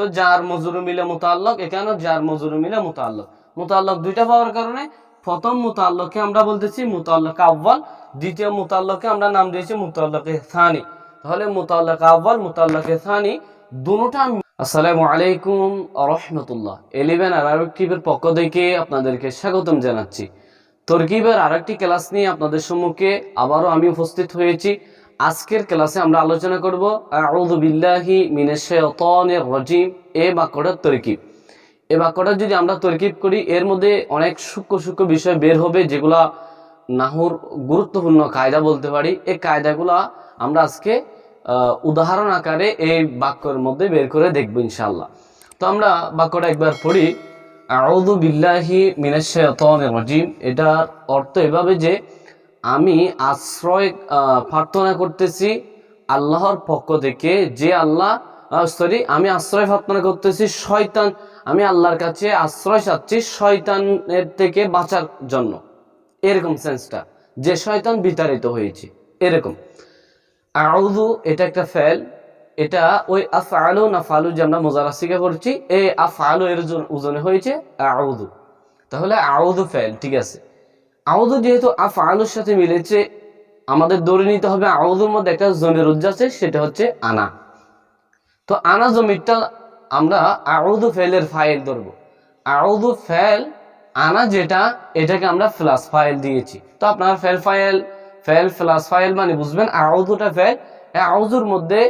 তো যার মজুরু মিলে মোতাল্লক এখানে যার মজুরু মিলে মোতাল্লক? মোতাল্লক দুইটা পাওয়ার কারণে। প্রথম মোতাল্লককে আমরা বলতেছি মোতাল্লক আব্বাল দ্বিতীয় মোতাল্লককে আমরা নাম দিয়েছি মোতাল্লকে থানি তাহলে মোতাল্লক আব্বাল মোতাল্লকে থানি দুটোটা আসসালামু আলাইকুম রহমতুল্লাহ। এলিভেন আরবিক টিভির পক্ষ থেকে আপনাদেরকে স্বাগতম জানাচ্ছি। তরকিবের আরেকটি ক্লাস নিয়ে আপনাদের সম্মুখে আবারও আমি উপস্থিত হয়েছি। আজকের ক্লাসে আমরা আলোচনা করব, আউযু বিল্লাহি মিনাশ শাইতানির রাজিম এই বাক্যটার তরকিব। এ বাক্যটা যদি আমরা তরকিব করি, এর মধ্যে অনেক সূক্ষ্ম সূক্ষ্ম বিষয় বের হবে, যেগুলা নাহুর গুরুত্বপূর্ণ কায়দা বলতে পারি। এই কায়দাগুলা আমরা আজকে উদাহরণ আকারে এই বাক্যের মধ্যে বের করে দেখব ইনশাআল্লাহ। তো আমরা বাক্যটা একবার পড়ি, আউযু বিল্লাহি মিনাশ শাইতানির রাজিম এটার অর্থ এভাবে যে আমি আশ্রয় প্রার্থনা করতেছি আল্লাহর পক্ষ থেকে যে আল্লাহ সরি, আমি আশ্রয় প্রার্থনা করতেছি শয়তান, আমি আল্লাহর কাছে আশ্রয় চাচ্ছি শয়তানের থেকে বাঁচার জন্য। এরকম সেন্সটা যে শয়তান বিতাড়িত হয়েছে। এরকম। আউযু, এটা একটা ফেল। এটা ওই আফআলু না ফালু যে আমরা মোজারা শিখে পড়ছি, এই আফআলু এর জন- ওজনে হয়েছে আউযু। তাহলে আউযু ফেল, ঠিক আছে। আউযু যেহেতু আফআলুর সাথে মিলেছে, আমাদের ধরে নিতে হবে আউযুর মধ্যে একটা জমির উজ্জা আছে, সেটা হচ্ছে আনা। তো আনা জমিরটা আমরা আউযু ফেলের ফাইল ধরবো। আউযু ফেল, আনা যেটা, এটাকে আমরা ফ্লাস ফাইল দিয়েছি। তো আপনার ফেল ফাইল, ফেল ফ্লাস ফাইল মানে বুঝবেন আউযুটা ফেল, এই আউযুর মধ্যে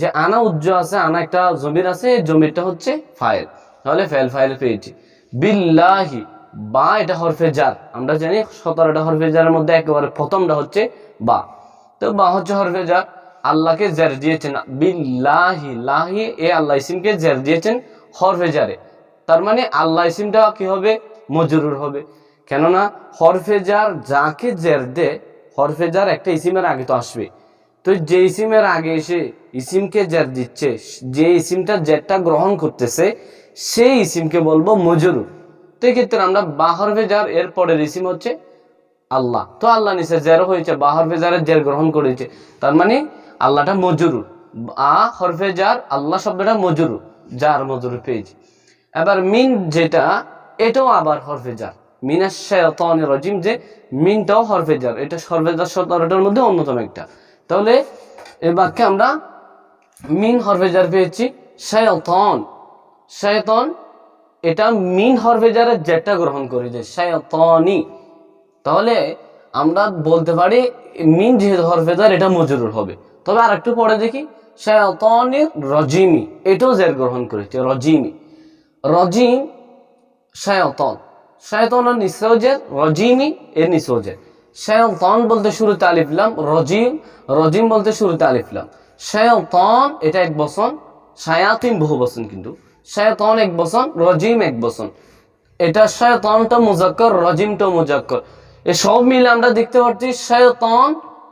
যে আনা উজ্জ আছে, আনা একটা জমির আছে জমিরটা হচ্ছে ফাইল। তাহলে ফেল ফাইল পেয়েছি। বিল্লাহি বা এটা হরফে জার আমরা জানি সতেরোটা হরফে জারের মধ্যে একেবারে প্রথমটা হচ্ছে বা। তো বা হচ্ছে হরফে জার আল্লাহকে জের দিয়েছেন। বিল্লাহি, লাহি, এ আল্লাহ ইসিমকে জের দিয়েছেন হরফে জারে তার মানে আল্লাহ ইসিমটা কি হবে? মজরুর হবে। কেননা হরফে জার যাকে জের দে, হরফে জার একটা ইসিমের আগে তো আসবে। তো যে ইসিমের আগে এসে ইসিমকে জের দিচ্ছে, যে ইসিমটা জেরটা গ্রহণ করতেছে, সেই ইসিমকে বলব মজরু তো এক্ষেত্রে আমরা বাহর হরফে জার এর পরের ইসিম হচ্ছে আল্লাহ। তো আল্লাহ নিচে জের হয়েছে বা হরফে জারের জের গ্রহণ করেছে। তার মানে আল্লাহটা মজুরু আ হরফে জার আল্লাহ শব্দটা মজুরু যার মজুরু পেয়েছে। এবার মিন যেটা, এটাও আবার হরফে জার মিনাশ শাইতানির রাজিম যে, মিনটাও হরফে জার এটা হরফে সতেরোটার মধ্যে অন্যতম একটা। তাহলে এই বাক্যে আমরা মিন হরফে জার পেয়েছি, শায়তন। শায়তন এটা মিন হরফে জারের জেরটা গ্রহণ করেছে শায়তনি, তাহলে আমরা বলতে পারি মিন যেহেতু হরফেদার এটা মজুরুর হবে। তবে আর একটু পরে দেখি শায়তানির রজিমি, এটাও জের গ্রহণ করেছে, রজিমি। রজিম, শায়তন। শায়তনের নিসোজের রজিমি এর নিসোজের শায়তন বলতে শুরুতে আলিফলাম রজিম রজিম বলতে শুরুতে আলিফলাম শায়তন, এটা এক বসন শায়াতিন বহু বসন কিন্তু। শায়তন এক বসন রজিম এক বসন এটা শয়তানটা মুজাক্কর রজিমটা মুজাক্কর। এ সব মিলে আমরা দেখতে পাচ্ছি শয়তান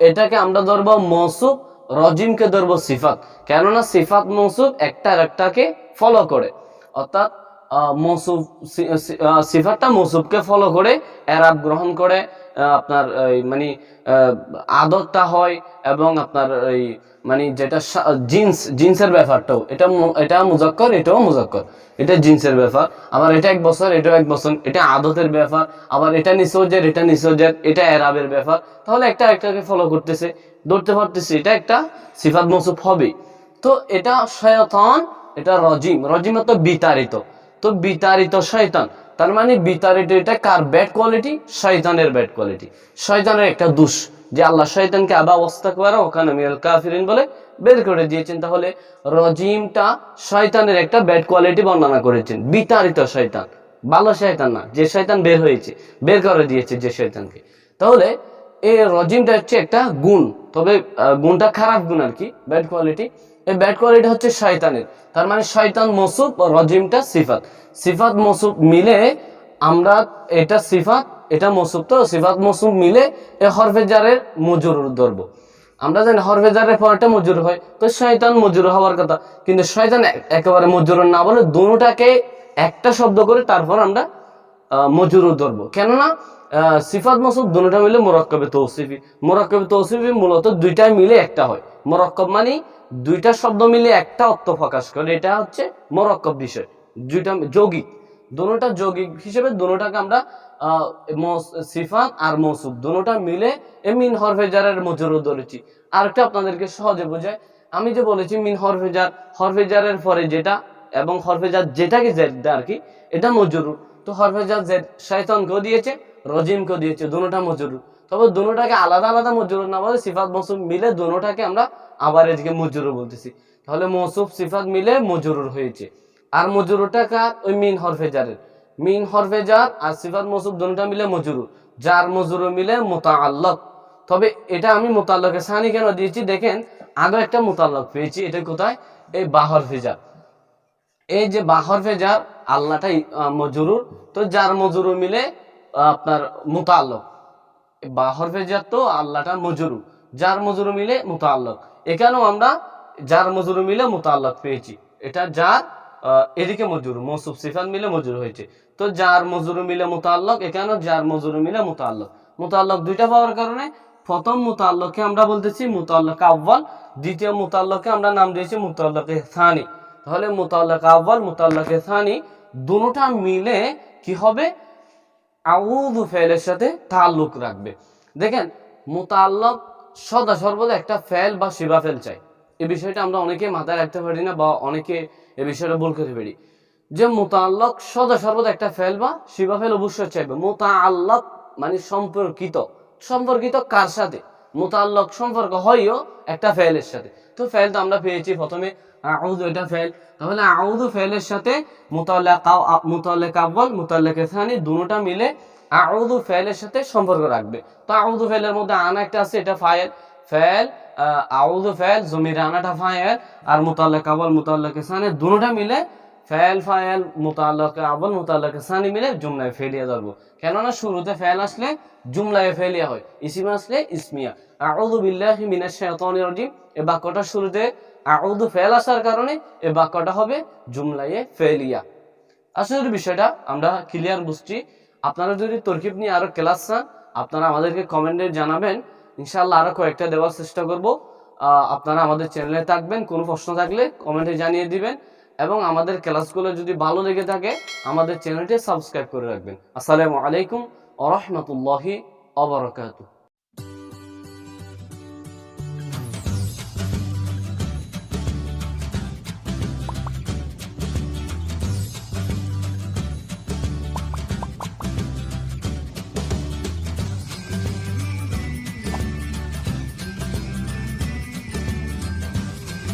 এটাকে আমরা ধরবো মৌসুফ রজিমকে ধরবো সিফাত। কেননা সিফাত মৌসুফ একটা একটাকে ফলো করে। অর্থাৎ মৌসুফ সিফাতটা মৌসুফকে ফলো করে, এরাব গ্রহণ করে আপনার মানে আহ, আদতটা হয় এবং আপনার এই মানে যেটা জিন্স জিন্সের ব্যাপারটাও। এটা এটা মুজাক্কর এটাও মুজাক্কর। এটা জিন্সের ব্যাপার। আবার এটা এক বছর এটাও এক বছর। এটা আদতের ব্যাপার। আবার এটা নিসোজের এটা নিসোজের এটা এরাবের ব্যাপার। তাহলে একটা একটাকে ফলো করতেছে ধরতে পারতেছে এটা একটা সিফাত মৌসুফ হবে তো এটা শয়তান এটা রজিম। রজিম তো বিতাড়িত। তো বিতাড়িত শয়তান। তার মানে বিতাড়িত এটা কার ব্যাড কোয়ালিটি শয়তানের ব্যাড কোয়ালিটি শয়তানের একটা দুষ যে আল্লাহ শয়তানকে আবা অবস্থা করা ওখানে মিয়াল কাফিরিন বলে বের করে দিয়েছেন। তাহলে রজিমটা শয়তানের একটা ব্যাড কোয়ালিটি বর্ণনা করেছেন। বিতাড়িত শয়তান। ভালো শয়তান না, যে শয়তান বের হয়েছে, বের করে দিয়েছে যে শয়তানকে। তাহলে এই রজিমটা হচ্ছে একটা গুণ। তবে গুণটা খারাপ গুণ আর কি ব্যাড কোয়ালিটি এই ব্যাড কোয়ালিটি হচ্ছে শয়তানের। তার মানে শয়তান মসুব রজিমটা সিফাত। সিফাত মসুব মিলে আমরা এটা সিফাত এটা মসুব তো সিফাত মসুব মিলে এ হরফে জারের মজুর ধরবো। আমরা জানি হরফেজারের পরটা মজুর হয় তো শয়তান মজুর হওয়ার কথা। কিন্তু শয়তান একেবারে মজুর না বলে দুটাকে একটা শব্দ করে তারপর আমরা আহ, মজুরও ধরবো। কেননা সিফাত মৌসুফ দুটোটা মিলে মোরাক্কবে তৌসিফি। মোরাক্কবে তৌসিফি মূলত দুইটাই মিলে একটা হয়। মোরাক্কব মানে দুইটা শব্দ মিলে একটা অর্থ প্রকাশ করে। এটা হচ্ছে মোরাক্কব বিষয়। দুইটা যৌগিক। দুটোটা যৌগিক হিসেবে দুটোটাকে আমরা সিফাত আর মৌসুফ দুটোটা মিলে এ মিন হরফেজারের মজুরও ধরেছি আরেকটা আপনাদেরকে সহজে বোঝায়। আমি যে বলেছি মিন হরফেজার হরফেজারের পরে যেটা এবং হরফেজার যেটাকে জেড আর কি, এটা মজুরুর। তো হরফেজার জেড শয়তানকেও দিয়েছে রজিমকেও দিয়েছে, দুটোটা মজুরুর তবে দুটোটাকে আলাদা আলাদা মজুরুর না বলে সিফাত মৌসুফ মিলে দুটোটাকে আমরা আবার এদিকে মজুরুর বলতেছি। তাহলে মৌসুফ সিফাত মিলে মজুরুর হয়েছে। আর মজুরুরটা কার? ওই মিন হরফেজারের। মিন হরফেজার আর সিফাত মৌসুফ দুটোটা মিলে মজুরুর যার মজুরুর মিলে মোতাআল্লাক। তবে এটা আমি মোতাল্লকে সানি কেন দিয়েছি? দেখেন আগে একটা মোতাল্লক পেয়েছি। এটা কোথায়? এই বাহর ফেজার এই যে বাহর ফেজার আল্লাহটাই মজুরুর। তো যার মজুরুর মিলে আপনার মোতাল্লক বাহর জাত তো আল্লাহটা মজুরু যার মজুরু মিলে মোতাল্লক এখানেও আমরা যার মজুরু মিলে মোতাল্লক পেয়েছি। এটা যার এদিকে মজুর মৌসুফ সিফাত মিলে মজুর হয়েছে। তো যার মজুরু মিলে মোতাল্লক এখানেও যার মজুরু মিলে মোতাল্লক মোতাল্লক দুইটা পাওয়ার কারণে প্রথম মোতাল্লককে আমরা বলতেছি মোতাল্লক আব্বাল দ্বিতীয় মোতাল্লককে আমরা নাম দিয়েছি মোতাল্লকে সানি। তাহলে মোতাল্লক আব্বাল মোতাল্লকে সানি দুটোটা মিলে কি হবে? আউদু ফেলের সাথে তাল্লুক রাখবে। দেখেন মোতাল্লক সদা সর্বদা একটা ফেল বা শিবা ফেল চাই এই বিষয়টা আমরা অনেকে মাথায় রাখতে পারি না বা অনেকে এ বিষয়টা ভুল করতে পারি। যে মোতাল্লক সদা সর্বদা একটা ফেল বা শিবা ফেল অবশ্যই চাইবে। মোতাল্লক মানে সম্পর্কিত। সম্পর্কিত কার সাথে? মোতাল্লক সম্পর্ক হয়ও একটা ফেলের সাথে। তো ফেল তো আমরা পেয়েছি প্রথমে। সম্পর্ক রাখবে। তো আউদু ফেলের মধ্যে আনা একটা আছে, এটা ফাইল ফেল আউদু ফেল জমির আনাটা ফাইল আর মিলে ফেল মুতাল্লাক সানি মিলে জুমলায় ফেলিয়া ধরবো। কেননা শুরুতে ফেল আসলে জুমলায় ফেলিয়া হয়। ইসিম আসলে ইসমিয়া। আউদু বাক্যটা শুরুতে আউদু ফেল আসার কারণে বাক্যটা হবে জুমলায়ে ফেলিয়া আসলে বিষয়টা আমরা ক্লিয়ার বুঝছি, আপনারা যদি তরকিব নিয়ে ক্লাস চান, আপনারা আমাদেরকে কমেন্টে জানাবেন। কয়েকটা দেওয়ার চেষ্টা করব। আপনারা আমাদের চ্যানেলে থাকবেন, কোনো প্রশ্ন থাকলে কমেন্টে জানিয়ে দিবেন। এবং আমাদের ক্লাসগুলো যদি ভালো লেগে থাকে, আমাদের চ্যানেলটি সাবস্ক্রাইব করে রাখবেন। আসসালামু আলাইকুম আ রহমতুল্লাহি অবরাকাতু